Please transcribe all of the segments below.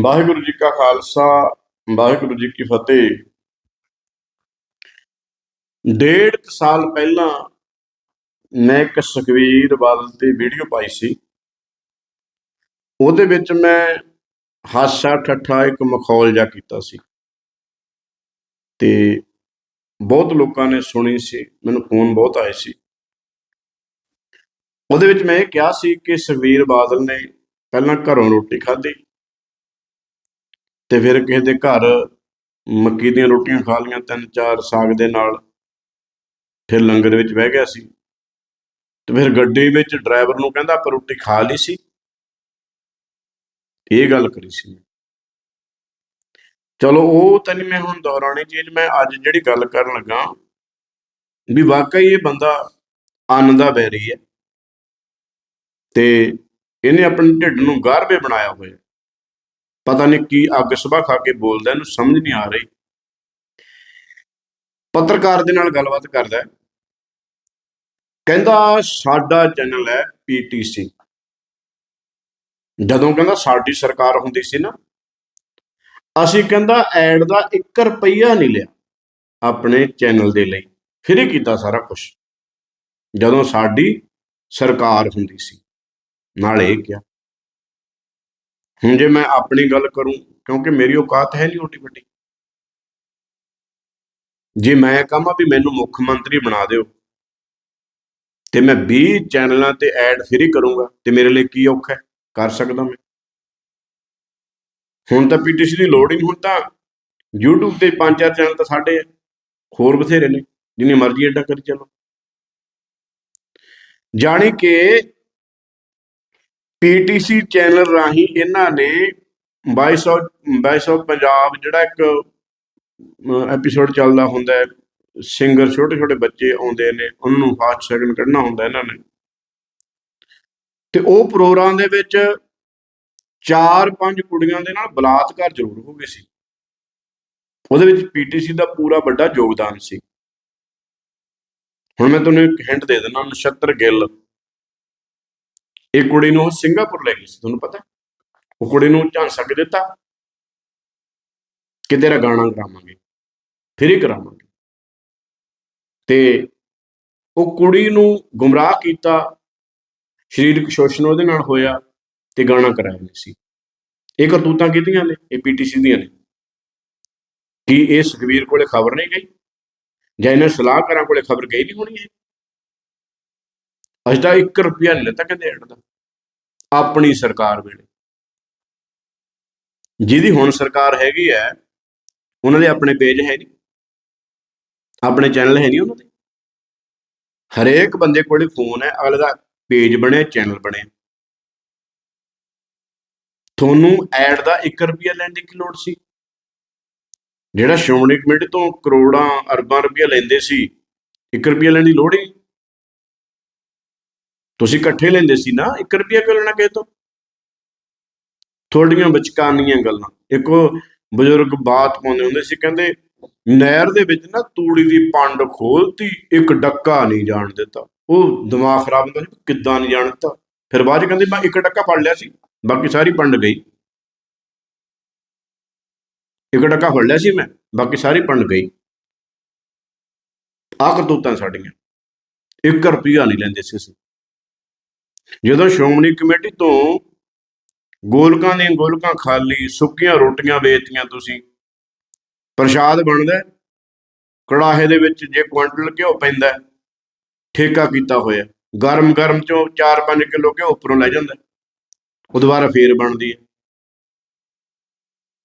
ਵਾਹਿਗੁਰੂ ਜੀ ਕਾ ਖਾਲਸਾ, ਵਾਹਿਗੁਰੂ ਜੀ ਕੀ ਫਤਿਹ। ਡੇਢ ਕੁ ਸਾਲ ਪਹਿਲਾਂ ਮੈਂ ਇੱਕ ਸੁਖਵੀਰ ਬਾਦਲ ਤੇ ਵੀਡੀਓ ਪਾਈ ਸੀ। ਉਹਦੇ ਵਿੱਚ ਮੈਂ ਹਾਸਾ ਠੱਠਾ ਇੱਕ ਮਖੌਲ ਜਿਹਾ ਕੀਤਾ ਸੀ। ਤੇ ਬਹੁਤ ਲੋਕਾਂ ਨੇ ਸੁਣੀ ਸੀ, ਮੈਨੂੰ ਫੋਨ ਬਹੁਤ ਆਏ ਸੀ। ਉਹਦੇ ਵਿੱਚ ਮੈਂ ਇਹ ਕਿਹਾ ਸੀ ਕਿ ਸੁਖਵੀਰ ਬਾਦਲ ਨੇ ਪਹਿਲਾਂ ਘਰੋਂ ਰੋਟੀ ਖਾਧੀ। ਤੇ ਫਿਰ ਕਿਸੇ ਦੇ ਘਰ ਮੱਕੀ ਦੀਆਂ ਰੋਟੀਆਂ ਖਾ ਲਈਆਂ, ਤਿੰਨ ਚਾਰ ਸਾਗ ਦੇ ਨਾਲ। ਫਿਰ ਲੰਗਰ ਵਿੱਚ ਬਹਿ ਗਿਆ ਸੀ। ਤੇ ਫਿਰ ਗੱਡੀ ਵਿੱਚ ਡਰਾਈਵਰ ਨੂੰ ਕਹਿੰਦਾ, ਆਪਾਂ ਰੋਟੀ ਖਾ ਲਈ ਸੀ। ਇਹ ਗੱਲ ਕਰੀ ਸੀ ਮੈਂ। ਚਲੋ, ਉਹ ਤਾਂ ਨਹੀਂ ਮੈਂ ਹੁਣ ਦੁਹਰਾਉਣੀ ਚੀਜ਼, ਮੈਂ ਅੱਜ ਜਿਹੜੀ ਗੱਲ ਕਰਨ ਲੱਗਾ ਵੀ ਵਾਕਈ ਇਹ ਬੰਦਾ ਅੰਨ ਦਾ ਬੈਰੀ ਹੈ। ਤੇ ਇਹਨੇ ਆਪਣੇ ਢਿੱਡ ਨੂੰ ਗਾਰਵੇ ਬਣਾਇਆ ਹੋਇਆ। ਪਤਾ ਨਹੀਂ ਕੀ ਅੱਗ ਸਭਾ ਖਾ ਕੇ ਬੋਲਦਾ, ਇਹਨੂੰ ਸਮਝ ਨਹੀਂ ਆ ਰਹੀ। ਪੱਤਰਕਾਰ ਦੇ ਨਾਲ ਗੱਲਬਾਤ ਕਰਦਾ ਕਹਿੰਦਾ, ਸਾਡਾ ਚੈਨਲ ਹੈ ਪੀਟੀਸੀ ਜਦੋਂ ਕਹਿੰਦਾ, ਸਾਡੀ ਸਰਕਾਰ ਹੁੰਦੀ ਸੀ ਨਾ, ਅਸੀਂ ਕਹਿੰਦਾ, ਐਡ ਦਾ 1 ਰੁਪਈਆ ਨਹੀਂ ਲਿਆ ਆਪਣੇ ਚੈਨਲ ਦੇ ਲਈ। ਫ੍ਰੀ ਕੀਤਾ ਸਾਰਾ ਕੁਝ ਜਦੋਂ ਸਾਡੀ ਸਰਕਾਰ ਹੁੰਦੀ ਸੀ, ਨਾਲ ਇਹ ਕਿਹਾ ਜੇ ਮੈਂ ਆਪਣੀ ਗੱਲ ਕਰੂੰ, ਕਿਉਂਕਿ ਮੇਰੀ ਔਕਾਤ ਹੈ ਨਹੀਂ ਓਟੀ ਵੱਡੀ ਜੇ ਮੈਂ ਕਹਾਂ ਵੀ ਮੈਨੂੰ ਮੁੱਖ ਮੰਤਰੀ ਬਣਾ ਦਿਓ, ਤੇ ਮੈਂ 20 ਚੈਨਲਾਂ ਤੇ ਐਡ ਫ੍ਰੀ ਕਰੂੰਗਾ, ਤੇ ਮੇਰੇ ਲਈ ਕੀ ਔਖਾ ਹੈ? ਕਰ ਸਕਦਾ ਮੈਂ। ਹੁਣ ਤਾਂ ਪੀਟੀਸੀ ਦੀ ਲੋੜ ਹੀ ਨਹੀਂ, ਹੁਣ ਤਾਂ YouTube ਤੇ ਪੰਜ ਚਾਰ ਚੈਨਲ ਤਾਂ ਸਾਡੇ ਆ, ਹੋਰ ਬਥੇਰੇ ਨੇ, ਜਿੰਨੀ ਮਰਜ਼ੀ ਐਡਾ ਕਰੀ ਚਲੋ। ਜਾਣੀ ਕਿ ਪੀਟੀਸੀ ਚੈਨਲ ਰਾਹੀਂ ਇਹਨਾਂ ਨੇ 2200 2200 ਪੰਜਾਬ ਜਿਹੜਾ ਇੱਕ ਐਪੀਸੋਡ ਚੱਲਦਾ ਹੁੰਦਾ ਹੈ ਸਿੰਗਰ ਛੋਟੇ ਛੋਟੇ ਬੱਚੇ ਆਉਂਦੇ ਨੇ, ਉਹਨਾਂ ਨੂੰ ਫਾਸਟ ਸੈਕਿੰਡ ਕੱਢਣਾ ਹੁੰਦਾ ਇਹਨਾਂ ਨੇ। ਤੇ ਉਹ ਪ੍ਰੋਗਰਾਮ ਦੇ ਵਿੱਚ ਚਾਰ ਪੰਜ ਕੁੜੀਆਂ ਦੇ ਨਾਲ ਬਲਾਤਕਾਰ ਜ਼ਰੂਰ ਹੋ ਗਏ ਸੀ। ਉਹਦੇ ਵਿੱਚ ਪੀਟੀਸੀ ਦਾ ਪੂਰਾ ਵੱਡਾ ਯੋਗਦਾਨ ਸੀ। ਹੁਣ ਮੈਂ ਤੁਹਾਨੂੰ ਇੱਕ ਹਿੰਟ ਦੇ ਦਿੰਦਾ, ਨਛੱਤਰ ਗਿੱਲ। ਇਹ ਕੁੜੀ ਨੂੰ ਉਹ ਸਿੰਗਾਪੁਰ ਲੈ ਗਈ ਸੀ, ਤੁਹਾਨੂੰ ਪਤਾ? ਉਹ ਕੁੜੀ ਨੂੰ ਝਾਂਸਾ ਕੇ ਦਿੱਤਾ। ਕਿ ਤੇਰਾ ਗਾਣਾ ਕਰਾਵਾਂਗੇ ਫਿਰ ਹੀ ਕਰਾਵਾਂਗੇ। ਤੇ ਉਹ ਕੁੜੀ ਨੂੰ ਗੁੰਮਰਾਹ ਕੀਤਾ, ਸਰੀਰਕ ਸ਼ੋਸ਼ਣ ਉਹਦੇ ਨਾਲ ਹੋਇਆ ਤੇ ਗਾਣਾ ਕਰਾਇਆ ਨਹੀਂ ਸੀ। ਇਹ ਕਰਤੂਤਾਂ ਕਿਹਦੀਆਂ ਨੇ, ਇਹ ਪੀਟੀਸੀ ਦੀਆਂ ਨੇ। ਕੀ ਇਹ ਸੁਖਵੀਰ ਕੋਲੇ ਖਬਰ ਨਹੀਂ ਗਈ? ਜਾਂ ਇਹਨਾਂ ਸਲਾਹਕਾਰਾਂ ਕੋਲੇ ਖਬਰ ਗਈ ਨਹੀਂ ਹੋਣੀ ਹੈ ਅੱਜ ਦਾ 1 ਰੁਪਿਆ ਨਹੀਂ ਲੱਤਾ ਕਹਿੰਦੇ ਐਡ ਦਾ ਆਪਣੀ ਸਰਕਾਰ ਵੇਲੇ। ਜਿਹਦੀ ਹੁਣ ਸਰਕਾਰ ਹੈਗੀ ਹੈ, ਉਹਨਾਂ ਦੇ ਆਪਣੇ ਪੇਜ ਹੈ ਨਹੀਂ। ਆਪਣੇ ਚੈਨਲ ਹੈ ਨਹੀਂ ਉਹਨਾਂ ਦੇ। ਹਰੇਕ ਬੰਦੇ ਕੋਲੇ ਫੋਨ ਹੈ, ਅਗਲੇ ਦਾ ਪੇਜ ਬਣਿਆ, ਚੈਨਲ ਬਣਿਆ। ਤੁਹਾਨੂੰ ਐਡ ਦਾ 1 ਰੁਪਿਆ ਲੈਣ ਦੀ ਕੀ ਲੋੜ ਸੀ? ਜਿਹੜਾ ਸ਼੍ਰੋਮਣੀ ਕਮੇਟੀ ਤੋਂ ਕਰੋੜਾਂ ਅਰਬਾਂ ਰੁਪਇਆ ਲੈਂਦੇ ਸੀ 1 ਰੁਪਿਆ ਲੈਣ ਦੀ ਲੋੜ ਹੀ ਤੁਸੀਂ ਇਕੱਠੇ ਲੈਂਦੇ ਸੀ ਨਾ 1 ਰੁਪਿਆ ਕਿਉਂ ਲੈਣਾ ਕਿਸੇ ਤੋਂ? ਥੋੜੀਆਂ ਵਿਚਕਾਨੀਆਂ ਗੱਲਾਂ। ਇੱਕ ਬਜ਼ੁਰਗ ਬਾਤ ਪਾਉਂਦੇ ਹੁੰਦੇ ਸੀ, ਕਹਿੰਦੇ ਨਹਿਰ ਦੇ ਵਿੱਚ ਨਾ ਤੂੜੀ ਦੀ ਪੰਡ ਖੋਲਤੀ, ਇੱਕ ਡੱਕਾ ਨਹੀਂ ਜਾਣ ਦਿੱਤਾ। ਉਹ ਦਿਮਾਗ ਖਰਾਬ ਹੁੰਦਾ ਸੀ ਕਿੱਦਾਂ ਨਹੀਂ ਜਾਣ ਦਿੱਤਾ। ਫਿਰ ਬਾਅਦ ਚ ਕਹਿੰਦੇ, ਮੈਂ ਇੱਕ ਡੱਕਾ ਫੜ ਲਿਆ ਸੀ, ਬਾਕੀ ਸਾਰੀ ਪੰਡ ਗਈ। ਇੱਕ ਡੱਕਾ ਫੜ ਲਿਆ ਸੀ ਮੈਂ, ਬਾਕੀ ਸਾਰੀ ਪੰਡ ਗਈ। ਆ ਕਰਤੂਤਾਂ ਸਾਡੀਆਂ। 1 ਰੁਪਿਆ ਨਹੀਂ ਲੈਂਦੇ ਸੀ ਅਸੀਂ। ਜਦੋਂ ਸ਼੍ਰੋਮਣੀ ਕਮੇਟੀ ਤੋਂ ਗੋਲਕਾਂ ਦੀਆਂ ਗੋਲਕਾਂ ਖਾਲੀ ਸੁੱਕੀਆਂ ਰੋਟੀਆਂ ਵੇਚਤੀਆਂ ਤੁਸੀਂ, ਪ੍ਰਸ਼ਾਦ ਬਣਦਾ ਹੈ। ਕੜਾਹੇ ਦੇ ਵਿੱਚ ਜੇ ਕੁਆਂਟਲ ਘਿਓ ਪੈਂਦਾ ਠੇਕਾ ਕੀਤਾ ਹੋਇਆ, ਗਰਮ ਗਰਮ ਚੋਂ 4-5 ਕਿਲੋ ਘਿਓ ਉੱਪਰੋਂ ਲੈ ਜਾਂਦਾ ਉਹ ਦੁਬਾਰਾ ਫੇਰ ਬਣਦੀ ਹੈ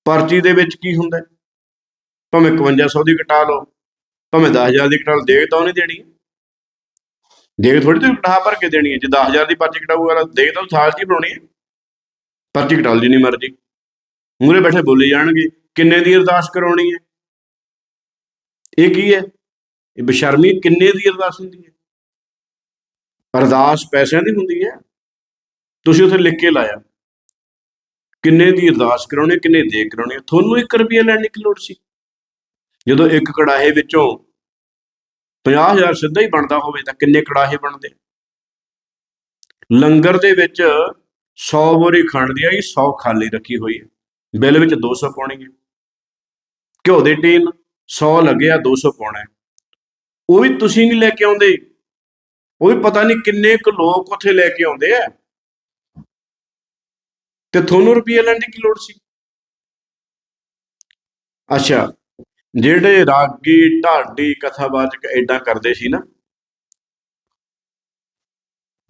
ਪਰਚੀ ਦੇ ਵਿੱਚ ਕੀ ਹੁੰਦਾ ਹੈ? ਭਾਵੇਂ 5100 ਦੀ ਕਟਾ ਲਓ ਭਾਵੇਂ 10000 ਦੀ ਕਟਾ ਲਓ ਦੇਖ ਤਾਂ ਉਹਨੇ ਦੇਣੀ ਹੈ ਦੇਖ ਥੋੜੀ ਤੂੰ ਕਟਾ ਭਰ ਕੇ ਦੇਣੀ ਹੈ, ਜੇ 10000 ਦੀ ਪਰਚੀ ਕਟਾਊਗਾ ਦੇਖ ਤਾਂ ਉਹ ਸਾਲ ਦੀ ਬਣਾਉਣੀ ਹੈ। ਪਰਚੀ ਕਟਾ ਲਓ ਜਿੰਨੀ ਮਰਜ਼ੀ। ਮੂਰੇ ਬੈਠੇ ਬੋਲੀ ਜਾਣਗੇ, ਕਿੰਨੇ ਦੀ ਅਰਦਾਸ ਕਰਾਉਣੀ ਹੈ? ਇਹ ਕੀ ਹੈ? ਇਹ ਬਸ਼ਰਮੀ ਕਿੰਨੇ ਦੀ ਅਰਦਾਸ ਹੁੰਦੀ ਹੈ? ਅਰਦਾਸ ਪੈਸਿਆਂ ਦੀ ਹੁੰਦੀ ਹੈ। ਤੁਸੀਂ ਉੱਥੇ ਲਿਖ ਕੇ ਲਾਇਆ। ਕਿੰਨੇ ਦੀ ਅਰਦਾਸ ਕਰਾਉਣੀ ਕਿੰਨੇ ਦੇ ਕਰਾਉਣੀ ਹੈ? ਤੁਹਾਨੂੰ 1 ਰੁਪਿਆ ਲੈਣ ਦੀ ਕੀ ਲੋੜ ਸੀ? ਜਦੋਂ ਇੱਕ ਕੜਾਹੇ ਵਿੱਚੋਂ 50000 ਸਿੱਧਾ ਹੀ ਬਣਦਾ ਹੋਵੇ ਤਾਂ ਕਿੰਨੇ ਕੜਾਹੇ ਬਣਦੇ? ਲੰਗਰ ਦੇ ਵਿੱਚ 100 ਬੋਰੀ ਖੰਡ ਦੀ ਆਈ 100 ਖਾਲੀ ਰੱਖੀ ਹੋਈ ਹੈ। ਬਿੱਲ ਵਿੱਚ 200 ਪਾਉਣੀ ਹੈ। ਘਿਓ ਦੇ ਟੀਨ 100 ਲੱਗੇ ਆ 200 ਪਾਉਣਾ ਉਹ ਵੀ ਤੁਸੀਂ ਨਹੀਂ ਲੈ ਕੇ ਆਉਂਦੇ। ਉਹ ਵੀ ਪਤਾ ਨਹੀਂ ਕਿੰਨੇ ਕੁ ਲੋਕ ਉੱਥੇ ਲੈ ਕੇ ਆਉਂਦੇ ਆ। ਤੇ ਤੁਹਾਨੂੰ ਰੁਪਈਆ ਲੈਣ ਦੀ ਕੀ ਲੋੜ ਸੀ? ਅੱਛਾ ਜਿਹੜੇ ਰਾਗੀ, ਢਾਡੀ ਕਥਾਵਾਚਕ ਐਡਾ ਕਰਦੇ ਸੀ ਨਾ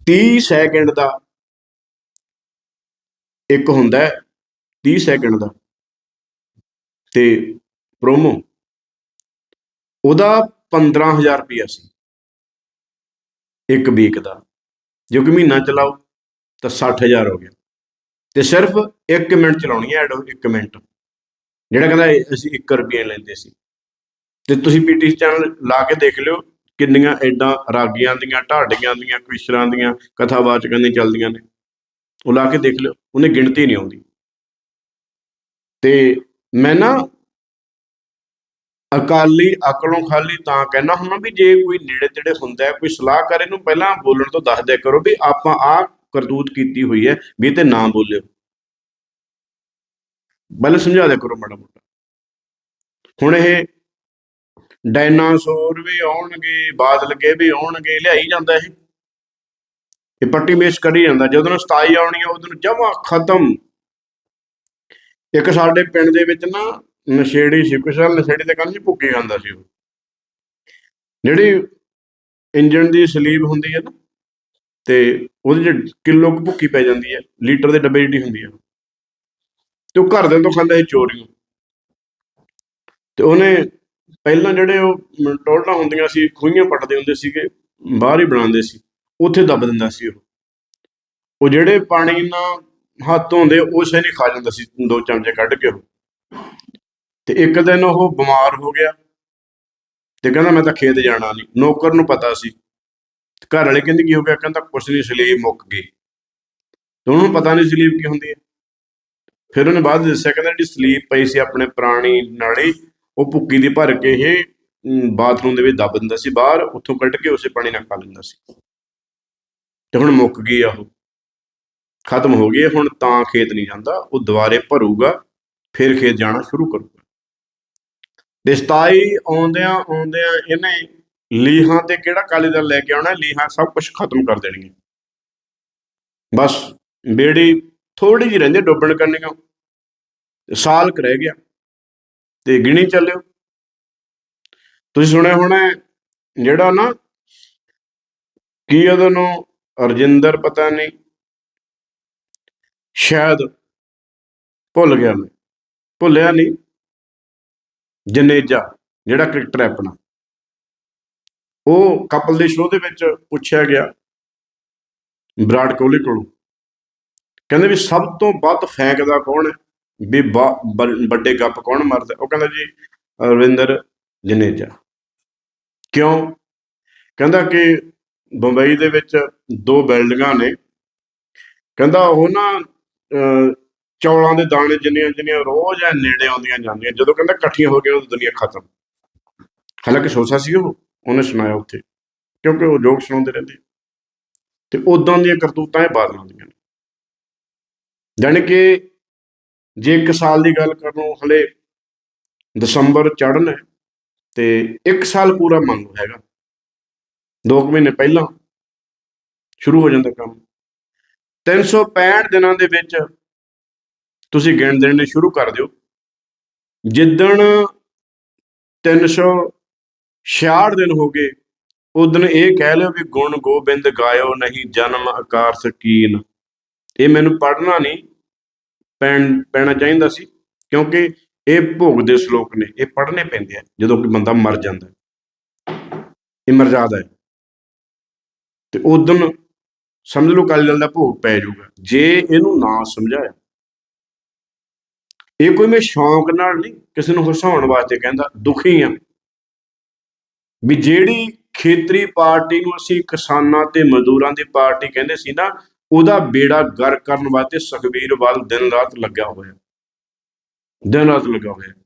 30 ਸੈਕਿੰਡ ਦਾ ਇੱਕ ਹੁੰਦਾ ਹੈ 30 ਸੈਕਿੰਡ ਦਾ ਤੇ ਪ੍ਰੋਮੋ ਉਹਦਾ 15000 ਰੁਪਇਆ ਸੀ, ਇੱਕ ਵੀਕ ਦਾ। ਜੇ ਕੋਈ ਮਹੀਨਾ ਚਲਾਓ, ਤਾਂ 60000 ਹੋ ਗਿਆ। ਤੇ ਸਿਰਫ 1 ਮਿੰਟ ਚਲਾਉਣੀ ਹੈ, ਐਡ 1 ਮਿੰਟ। ਜਿਹੜਾ ਕਹਿੰਦਾ ਅਸੀਂ 1 ਰੁਪਏ ਲੈਂਦੇ ਸੀ। ਤੇ ਤੁਸੀਂ ਪੀਟੀ ਚੈਨਲ ਲਾ ਕੇ ਦੇਖ ਲਿਓ ਕਿੰਨੀਆਂ ਐਡਾਂ ਰਾਗੀਆਂ ਦੀਆਂ, ਢਾਡੀਆਂ ਦੀਆਂ, ਕਵਿਸ਼ਰਾਂ ਦੀਆਂ ਕਥਾਵਾਚਕਾਂ ਦੀਆਂ ਚੱਲਦੀਆਂ ਨੇ। ਉਹ ਲਾ ਕੇ ਦੇਖ ਲਿਓ, ਉਹਨੇ ਗਿਣਤੀ ਨਹੀਂ ਆਉਂਦੀ। ਤੇ ਮੈਂ ਨਾ ਅਕਾਲੀ ਅਕਲੋਂ ਖਾਲੀ ਤਾਂ ਕਹਿਣਾ ਹੁੰਦਾ ਵੀ ਜੇ ਕੋਈ ਨੇੜੇ ਤੇੜੇ ਹੁੰਦਾ ਕੋਈ ਸਲਾਹਕਾਰ ਇਹਨੂੰ ਪਹਿਲਾਂ ਬੋਲਣ ਤੋਂ ਦੱਸ ਦਿਆ ਕਰੋ ਵੀ ਆਪਾਂ ਆਹ ਕਰਤੂਤ ਕੀਤੀ ਹੋਈ ਹੈ ਵੀ ਇਹ ਤੇ ਨਾ ਬੋਲਿਓ। ਪਹਿਲਾਂ ਸਮਝਾ ਦਿਆ ਕਰੋ ਮਾੜਾ ਮੋਟਾ। ਹੁਣ ਇਹ ਡਾਇਨਾਸੌਰ ਵੀ ਆਉਣਗੇ ਬਾਦਲ ਕੇ ਵੀ ਆਉਣਗੇ, ਲਿਆਈ ਜਾਂਦਾ ਇਹ। ਇਹ ਪੱਟੀ ਮੇਸ਼ ਕਰੀ ਜਾਂਦਾ, ਜਦੋਂ ਨੂੰ 27 ਆਉਣੀ ਹੈ ਉਦੋਂ ਜਮਾ ਖਤਮ। ਇੱਕ ਸਾਡੇ ਪਿੰਡ ਦੇ ਵਿੱਚ ਨਾ ਨਸ਼ੇੜੀ ਸੀ ਕੁਸ਼ਲ ਨਸ਼ੇੜੀ ਤੇ ਕਹਿੰਦੇ ਸੀ ਭੁੱਕੀ ਜਾਂਦਾ ਸੀ ਉਹ। ਜਿਹੜੀ ਇੰਜਨ ਦੀ ਸਲੀਬ ਹੁੰਦੀ ਹੈ ਨਾ, ਤੇ ਉਹਦੇ ਚ ਕਿਲੋ ਕੁ ਭੁੱਕੀ ਪੈ ਜਾਂਦੀ ਹੈ ਲੀਟਰ ਦੇ ਡੱਬੇ ਜਿਹੜੀ ਹੁੰਦੀ ਹੈ ਤੇ ਉਹ ਘਰ ਦੇ ਤੋਂ ਖਾਂਦਾ ਸੀ ਚੋਰੀਆਂ। ਤੇ ਉਹਨੇ ਪਹਿਲਾਂ ਜਿਹੜੇ ਉਹ ਟੋਲਣਾ ਹੁੰਦੀਆਂ ਸੀ ਖੂਹੀਆਂ ਪੱਟਦੇ ਹੁੰਦੇ ਸੀਗੇ ਬਾਹਰ ਹੀ ਬਣਾਉਂਦੇ ਸੀ ਉੱਥੇ ਦੱਬ ਦਿੰਦਾ ਸੀ ਉਹ। ਉਹ ਜਿਹੜੇ ਪਾਣੀ ਨਾਲ ਹੱਥ ਧੋਂਦੇ ਉਸੇ ਨਹੀਂ ਖਾ ਜਾਂਦਾ ਸੀ ਦੋ ਚਮਚੇ ਕੱਢ ਕੇ ਉਹ। ਤੇ ਇੱਕ ਦਿਨ ਉਹ ਬਿਮਾਰ ਹੋ ਗਿਆ। ਤੇ ਕਹਿੰਦਾ ਮੈਂ ਤਾਂ ਖੇਤ ਜਾਣਾ ਨਹੀਂ। ਨੌਕਰ ਨੂੰ ਪਤਾ ਸੀ। ਘਰ ਵਾਲੇ ਕਹਿੰਦੇ ਕੀ ਹੋ ਗਿਆ? ਕਹਿੰਦਾ ਕੁਛ ਨਹੀਂ ਸਲੀਬ ਮੁੱਕ ਗਈ। ਤੇ ਉਹਨੂੰ ਪਤਾ ਨਹੀਂ ਸਲੀਬ ਕੀ ਹੁੰਦੀ ਹੈ। ਫਿਰ ਉਹਨੇ ਬਾਅਦ ਦੱਸਿਆ, ਕਹਿੰਦਾ ਜਿਹੜੀ ਸਲੀਪ ਪਈ ਸੀ ਆਪਣੇ ਪੁਰਾਣੀ ਨਾਲੀ, ਉਹ ਭੁੱਕੀ ਦੀ ਭਰ ਕੇ ਇਹ ਬਾਥਰੂਮ ਦੇ ਵਿੱਚ ਦੱਬ ਦਿੰਦਾ ਸੀ ਬਾਹਰ, ਉੱਥੋਂ ਕੱਢ ਕੇ ਉਸੇ ਪਾਣੀ ਨਾਲ ਖਾ ਲੈਂਦਾ ਸੀ। ਤੇ ਹੁਣ ਮੁੱਕ ਗਈ ਆ ਉਹ। ਖਤਮ ਹੋ ਗਈ ਹੁਣ ਤਾਂ ਖੇਤ ਨਹੀਂ ਜਾਂਦਾ, ਉਹ ਦੁਬਾਰੇ ਭਰੂਗਾ, ਫਿਰ ਖੇਤ ਜਾਣਾ ਸ਼ੁਰੂ ਕਰੂਗਾ। ਤੇ 27 ਆਉਂਦਿਆਂ ਆਉਂਦਿਆਂ ਇਹਨੇ ਲੀਹਾਂ ਤੇ ਕਿਹੜਾ ਕਾਲੀ ਦਲ ਲੈ ਕੇ ਆਉਣਾ, ਲੀਹਾਂ ਸਭ ਕੁਝ ਖਤਮ ਕਰ ਦੇਣੀਆਂ। ਬਸ, ਬੇੜੀ ਥੋੜੀ ਜਿਹੀ ਰਹਿੰਦੀ, ਡੁੱਬਣ ਕਰਨੀਆਂ। ਤੇ ਸਾਲ ਕੁ ਰਹਿ ਗਿਆ। ਤੇ ਗਿਣੀ ਚੱਲਿਓ। ਤੁਸੀਂ ਸੁਣਿਆ ਹੋਣਾ ਜਿਹੜਾ ਨਾ ਕੀ ਉਹਦੇ ਨੂੰ ਅਰਜਿੰਦਰ ਪਤਾ ਨਹੀਂ। ਸ਼ਾਇਦ ਭੁੱਲ ਗਿਆ ਮੈਂ। ਭੁੱਲਿਆ ਨਹੀਂ। ਜਨੇਜਾ, ਜਿਹੜਾ ਕ੍ਰਿਕਟਰ ਹੈ ਆਪਣਾ। ਉਹ ਕਪਲ ਦੇ ਸ਼ੋਅ ਦੇ ਵਿੱਚ ਪੁੱਛਿਆ ਗਿਆ, ਵਿਰਾਟ ਕੋਹਲੀ ਕੋਲੋਂ। ਕਹਿੰਦੇ ਵੀ ਸਭ ਤੋਂ ਵੱਧ ਫੈਂਕਦਾ ਕੌਣ ਹੈ? ਵੀ ਬਾ- ਵੱਡੇ ਗੱਪ ਕੌਣ ਮਾਰਦਾ? ਉਹ ਕਹਿੰਦਾ ਜੀ ਰਵਿੰਦਰ ਜਨੇਜਾ। ਕਿਉਂ? ਕਹਿੰਦਾ ਕਿ ਬੰਬਈ ਦੇ ਵਿੱਚ ਦੋ ਬਿਲਡਿੰਗਾਂ ਨੇ। ਕਹਿੰਦਾ ਉਹ ਨਾ ਅਹ, ਚੌਲਾਂ ਦੇ ਦਾਣੇ ਜਿੰਨੀਆਂ ਜਿੰਨੀਆਂ ਰੋਜ਼ ਐ ਨੇੜੇ ਆਉਂਦੀਆਂ ਜਾਂਦੀਆਂ। ਜਦੋਂ ਕਹਿੰਦਾ ਇਕੱਠੀਆਂ ਹੋ ਗਈਆਂ ਉਹ ਦੁਨੀਆ ਖਤਮ। ਹਾਲਾਂਕਿ ਸੋਚਾ ਸੀ ਉਹ ਉਹਨੇ ਸੁਣਾਇਆ ਉੱਥੇ। ਕਿਉਂਕਿ ਉਹ ਜੋਕ ਸੁਣਾਉਂਦੇ ਰਹਿੰਦੇ। ਤੇ ਉਦਾਂ ਦੀਆਂ ਕਰਤੂਤਾਂ ਇਹ ਬਾਦਲਾਂ ਦੀਆਂ ਨੇ। ਜਾਣੀ ਕਿ ਜੇ ਇੱਕ ਸਾਲ ਦੀ ਗੱਲ ਕਰ ਲਓ ਹਲੇ ਦਸੰਬਰ ਚੜ੍ਹਨਾ ਤੇ ਇੱਕ ਸਾਲ ਪੂਰਾ ਮੰਨ ਲਓ ਹੈਗਾ। ਦੋ ਕੁ ਮਹੀਨੇ ਪਹਿਲਾਂ ਸ਼ੁਰੂ ਹੋ ਜਾਂਦਾ ਕੰਮ। 365 ਦਿਨਾਂ ਦੇ ਵਿੱਚ ਤੁਸੀਂ ਗਿਣ ਦੇਣੇ ਸ਼ੁਰੂ ਕਰ ਦਿਓ। ਜਿੱਦਣ 366 ਦਿਨ ਹੋ ਗਏ ਉਦਣ ਇਹ ਕਹਿ ਲਿਓ ਵੀ ਗੁਣ ਗੋਬਿੰਦ ਗਾਇਓ ਨਹੀਂ ਜਨਮ ਆਕਾਰ ਸਕੀਨ ਇਹ ਮੈਨੂੰ ਪੜ੍ਹਨਾ ਨਹੀਂ ਪੈਣ, ਪੈਣਾ ਚਾਹੀਦਾ ਸੀ, ਕਿਉਂਕਿ ਇਹ ਭੋਗ ਦੇ ਸ਼ਲੋਕ ਨੇ, ਇਹ ਪੜ੍ਹਨੇ ਪੈਂਦੇ ਆ, ਜਦੋਂ ਕੋਈ ਬੰਦਾ ਮਰ ਜਾਂਦਾ ਹੈ। ਇਹ ਮਰਜ਼ਾਦਾ ਹੈ। ਤੇ ਉਦੋਂ ਸਮਝ ਲਓ ਕਾਲੀ ਦਲ ਦਾ ਭੋਗ ਪੈ ਜਾਊਗਾ, ਜੇ ਇਹਨੂੰ ਨਾ ਸਮਝਾਇਆ। ਇਹ ਕੋਈ ਮੈਂ ਸ਼ੌਂਕ ਨਾਲ ਨਹੀਂ, ਕਿਸੇ ਨੂੰ ਹਸਾਉਣ ਵਾਸਤੇ ਕਹਿੰਦਾ, ਦੁਖੀ ਆ। ਵੀ ਜਿਹੜੀ ਖੇਤਰੀ ਪਾਰਟੀ ਨੂੰ ਅਸੀਂ ਕਿਸਾਨਾਂ ਤੇ ਮਜ਼ਦੂਰਾਂ ਦੀ ਪਾਰਟੀ ਕਹਿੰਦੇ ਸੀ ਨਾ ਉਹਦਾ ਬੇੜਾ ਗਰ ਕਰਨ ਵਾਸਤੇ ਸੁਖਬੀਰ ਵੱਲ ਦਿਨ ਰਾਤ ਲੱਗਿਆ ਹੋਇਆ। ਦਿਨ ਰਾਤ ਲੱਗਾ ਹੋਇਆ।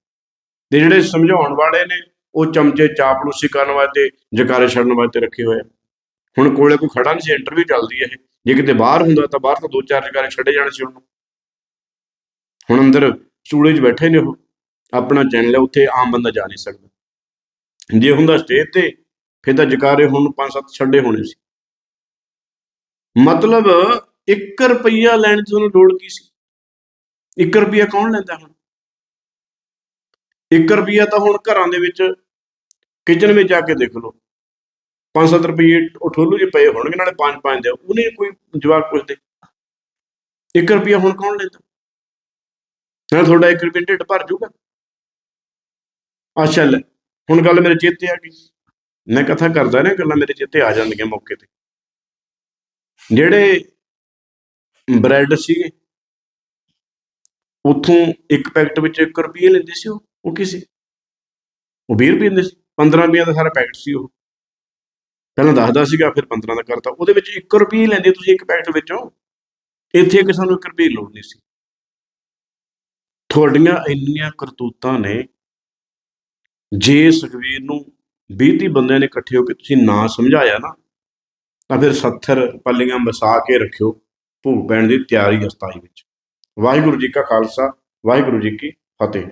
ਤੇ ਜਿਹੜੇ ਸਮਝਾਉਣ ਵਾਲੇ ਨੇ, ਉਹ ਚਮਚੇ ਚਾਪਲੂਸੀ ਕਰਨ ਵਾਸਤੇ, ਜਕਾਰੇ ਛੱਡਣ ਵਾਸਤੇ ਰੱਖੇ ਹੋਏ ਆ। ਹੁਣ ਕੋਲੇ ਕੋਈ ਖੜਾ ਨਹੀਂ ਸੀ ਇੰਟਰਵਿਊ ਚੱਲਦੀ ਹੈ ਇਹ। ਜੇ ਕਿਤੇ ਬਾਹਰ ਹੁੰਦਾ ਤਾਂ ਬਾਹਰ ਤਾਂ ਦੋ ਚਾਰ ਜਕਾਰੇ ਛੱਡੇ ਜਾਣੇ ਸੀ ਉਹਨੂੰ। ਹੁਣ ਅੰਦਰ ਸਟੂਡੀਓ 'ਚ ਬੈਠੇ ਨੇ ਉਹ। ਆਪਣਾ ਚੈਨਲ ਹੈ ਉੱਥੇ ਆਮ ਬੰਦਾ ਜਾ ਨਹੀਂ ਸਕਦਾ। ਜੇ ਹੁੰਦਾ ਸਟੇਜ ਤੇ, ਫਿਰ ਤਾਂ ਜਕਾਰੇ ਹੁਣ ਪੰਜ ਸੱਤ ਛੱਡੇ ਹੋਣੇ ਸੀ। ਮਤਲਬ 1 ਰੁਪਈਆ ਲੈਣ ਦੀ ਤੁਹਾਨੂੰ ਲੋੜ ਕੀ ਸੀ? 1 ਰੁਪਈਆ ਕੌਣ ਲੈਂਦਾ ਹੁਣ? 1 ਰੁਪਈਆ ਤਾਂ ਹੁਣ ਘਰਾਂ ਦੇ ਵਿੱਚ ਕਿਚਨ ਵਿੱਚ ਜਾ ਕੇ ਦੇਖ ਲਓ। 5-7 ਰੁਪਏ ਉਹ ਠੋਲੂ ਜੇ ਪਏ ਹੋਣਗੇ, ਨਾਲੇ 5-5 ਦੇ, ਉਹਨੇ ਕੋਈ ਜਵਾਬ ਪੁੱਛਦੇ। 1 ਰੁਪਈਆ ਹੁਣ ਕੌਣ ਲੈਂਦਾ? ਨਾ ਤੁਹਾਡਾ 1 ਰੁਪਏ ਢਿੱਡ ਭਰ ਜੂਗਾ ਅੱਛਾ, ਲੈ, ਹੁਣ ਗੱਲ ਮੇਰੇ ਚੇਤੇ ਆ ਗਈ। ਮੈਂ ਕਥਾ ਕਰਦਾ ਨਾ ਗੱਲਾਂ ਮੇਰੇ ਚੇਤੇ ਆ ਜਾਂਦੀਆਂ ਮੌਕੇ ਤੇ। ਜਿਹੜੇ ਬ੍ਰੈਡ ਸੀਗੇ, ਉਥੋਂ ਇੱਕ ਪੈਕਟ ਵਿੱਚ 1 ਰੁਪਏ ਲੈਂਦੇ ਸੀ ਉਹ ਉਹ ਕੀ ਸੀ? ਉਹ 20 ਰੁਪਏ ਦਿੰਦੇ ਸੀ 15 ਰੁਪਏ ਦਾ ਸਾਰਾ ਪੈਕਟ ਸੀ ਉਹ। ਪਹਿਲਾਂ ਦੱਸਦਾ ਸੀਗਾ, ਫਿਰ 15 ਦਾ ਕਰਤਾ। ਉਹਦੇ ਵਿੱਚ 1 ਰੁਪਏ ਲੈਂਦੇ ਤੁਸੀਂ ਇੱਕ ਪੈਕਟ ਵਿੱਚੋਂ, ਇੱਥੇ ਕਿ ਸਾਨੂੰ 1 ਰੁਪਏ ਲੋੜ ਨਹੀਂ ਸੀ। ਤੁਹਾਡੀਆਂ ਇੰਨੀਆਂ ਕਰਤੂਤਾਂ ਨੇ, ਜੇ ਸੁਖਵੀਰ ਨੂੰ 20 ਤੀਹ ਬੰਦਿਆਂ ਨੇ ਇਕੱਠੇ ਹੋ ਕੇ ਤੁਸੀਂ ਨਾ ਸਮਝਾਇਆ ਨਾ ਤਾਂ ਫਿਰ 70 ਪੱਲੀਆਂ ਵਸਾ ਕੇ ਰੱਖਿਓ ਭੂਗ ਪੈਣ ਦੀ ਤਿਆਰੀ ਹੈ 27 ਵਿੱਚ। ਵਾਹਿਗੁਰੂ ਜੀ ਕਾ ਖਾਲਸਾ, ਵਾਹਿਗੁਰੂ ਜੀ ਕੀ ਫਤਿਹ।